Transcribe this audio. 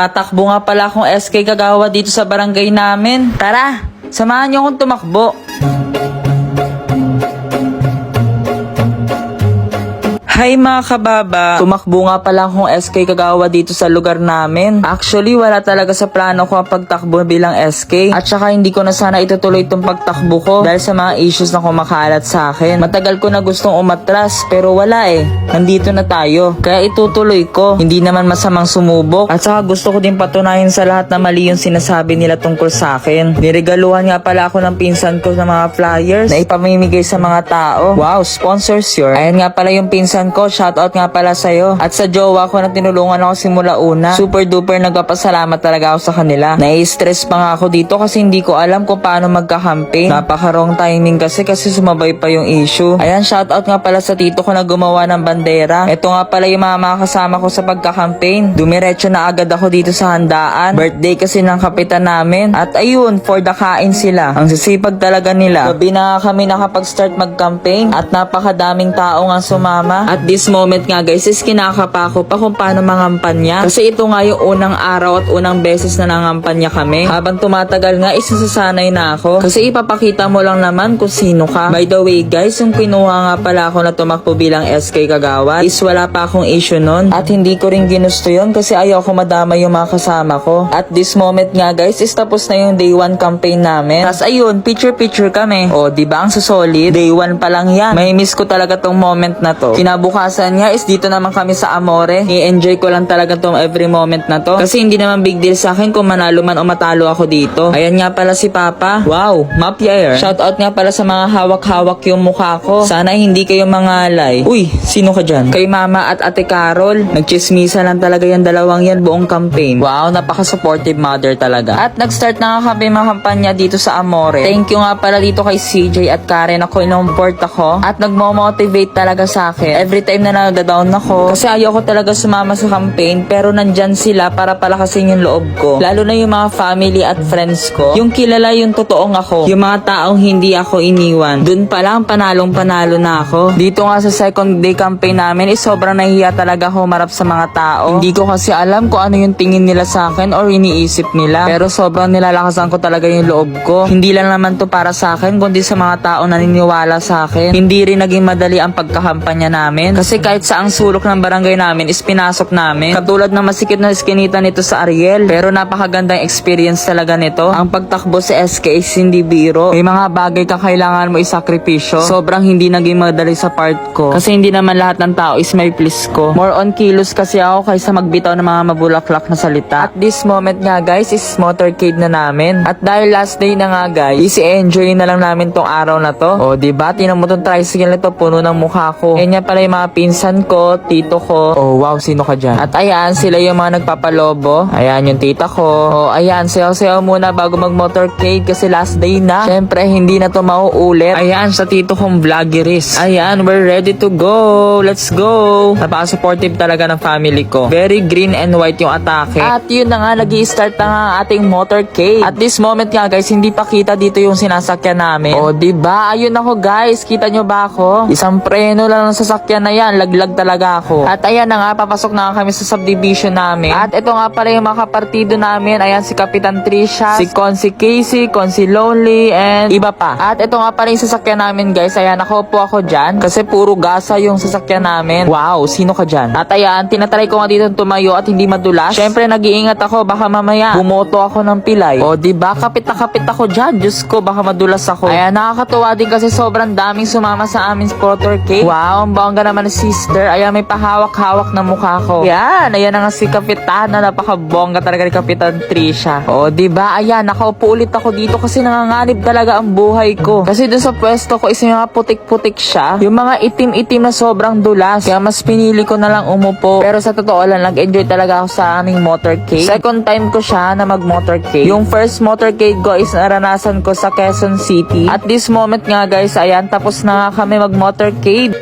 Tatakbo nga pala akong SK Kagawa dito sa barangay namin. Tara, samahan niyo akong tumakbo. Hi mga kababa! Tumakbo nga pala akong SK Kagawa dito sa lugar namin. Actually, wala talaga sa plano ko ang pagtakbo bilang SK. At saka hindi ko na sana itutuloy itong pagtakbo ko dahil sa mga issues na kumakalat sa akin. Matagal ko na gustong umatras pero wala eh. Nandito na tayo. Kaya itutuloy ko. Hindi naman masamang sumubok. At saka gusto ko din patunayan sa lahat na mali yung sinasabi nila tungkol sa akin. Niregaluhan nga pala ako ng pinsan ko ng mga flyers na ipamimigay sa mga tao. Wow, sponsors yun. Ayan nga pala yung pinsan ko. Shoutout nga pala sa'yo. At sa jowa ko na tinulungan ako simula una. Super duper nagpapasalamat talaga ako sa kanila. Nai-stress pa nga ako dito kasi hindi ko alam kung paano magka-campaign. Napaka-wrong timing kasi kasi sumabay pa yung issue. Ayan, shoutout nga pala sa tito ko na gumawa ng bandera. Ito nga pala yung mga makakasama ko sa pagka-campaign. Dumiretso na agad ako dito sa handaan. Birthday kasi ng kapitan namin. At ayun, for the kain sila. Ang sisipag talaga nila. Gabi na kami nakapag-start mag-campaign at napakadaming tao nga sumama. At this moment nga guys is kinakapa ko pa kung paano mangampanya. Kasi ito nga yung unang araw at unang beses na nangampanya kami. Habang tumatagal nga is nasasanay na ako. Kasi ipapakita mo lang naman kung sino ka. By the way guys, yung kinuha nga pala ako na tumakbo bilang SK Kagawad is wala pa akong issue nun. At hindi ko rin ginusto yun kasi ayaw ko madama yung mga kasama ko. At this moment nga guys is tapos na yung day 1 campaign namin. Tapos ayun, picture-picture kami. O, di ba ang solid? Day 1 pa lang yan. May miss ko talaga tong moment na to. Kinabukasan nga is dito naman kami sa Amore. I-enjoy ko lang talaga tong every moment na to. Kasi hindi naman big deal sa akin kung manalo man o matalo ako dito. Ayan nga pala si Papa. Wow, mapyair. Shoutout nga pala sa mga hawak-hawak yung mukha ko. Sana hindi kayo mangalay. Uy, sino ka dyan? Kay Mama at Ate Carol. Nagchismisa lang talaga yung dalawang yan buong campaign. Wow, napaka-supportive mother talaga. At nag-start na nga kami mga kampanya dito sa Amore. Thank you nga pala dito kay CJ at Karen ako inumport ako. At nagmo-motivate talaga sa akin. Every time na nagda-down ako. Kasi ayaw ko talaga sumama sa campaign. Pero nandyan sila para palakasin yung loob ko. Lalo na yung mga family at friends ko. Yung kilala yung totoong ako. Yung mga taong hindi ako iniwan. Dun pa lang panalong panalo na ako. Dito nga sa second day campaign namin is sobrang nahihiya talaga ako marap sa mga tao. Hindi ko kasi alam kung ano yung tingin nila sa akin or iniisip nila. Pero sobrang nilalakasan ko talaga yung loob ko. Hindi lang naman to para sa akin kundi sa mga tao naniniwala sa akin. Hindi rin naging madali ang pagkakampanya namin. Kasi kahit sa ang sulok ng barangay namin is pinasok namin. Katulad ng masikip na iskinita nito sa Ariel. Pero napakagandang experience talaga nito. Ang pagtakbo sa SK is hindi biro. May mga bagay ka kailangan mo isakripisyo. Sobrang hindi naging madali sa part ko. Kasi hindi naman lahat ng tao is may please ko. More on kilos kasi ako kaysa magbitaw ng mga mabulaklak na salita. At this moment nga guys is motorcade na namin. At dahil last day na nga guys, is enjoy na lang namin tong araw na to. O diba, tinan mo tong tricycle na to, puno ng mukha ko. Yan nga pala yung mga pinsan ko, tito ko. Oh wow, sino ka dyan? At ayan, sila yung mga nagpapalobo. Ayan yung tita ko. O ayan, sayaw-sayaw muna bago mag-motorcade kasi last day na. Syempre, hindi na to mauulit. Ayan, sa tito kong vloggeris. Ayan, we're ready to go. Let's go. Napaka-supportive talaga ng family ko. Very green and white yung atake. At yun na nga, nag start na nga ang ating motorcade. At this moment nga guys, hindi pa kita dito yung sinasakyan namin. O, di ba? Ayun ako guys, kita nyo ba ako? Isang preno lang ng sasakyan na yan, laglag talaga ako. At ayan na nga, papasok na kami sa subdivision namin. At ito nga pala yung mga kapartido namin. Ayan si Kapitan Trisha, si Consi Casey, Consi Lonely, and iba pa. At ito nga pala yung sasakyan namin guys. Ayan, nakaupo ako dyan. Kasi puro gasa yung sasakyan namin. Wow, sino ka dyan? At ayan, tinatry ko nga dito tumayo at hindi madulas. Syempre, nag-iingat ako. Baka mamaya, bumoto ako ng pilay. O, di ba Kapit na kapit ako dyan. Diyos ko, baka madulas ako. Ayan, nakakatuwa din kasi sobrang daming sumama sa amin motorcade. Wow, ang bongga naman sister. Ayan, may pahawak-hawak na mukha ko. Yan, ayan na nga si Kapitan na napakabongga talaga ni Kapitan Trisha. O, di ba Ayan, nakaupo ulit ako dito kasi nanganganib talaga ang buhay ko. Kasi dun sa pwesto ko is mga putik-putik siya. Yung mga itim-itim na sobrang dulas. Kaya mas pinili ko na lang umupo. Pero sa totoo lang, nag-enjoy talaga ako sa aming motorcade. Second time ko siya na mag-motorcade. Yung first motorcade ko is naranasan ko sa Quezon City. At this moment nga guys, ayan, tapos na kami mag-motorcade.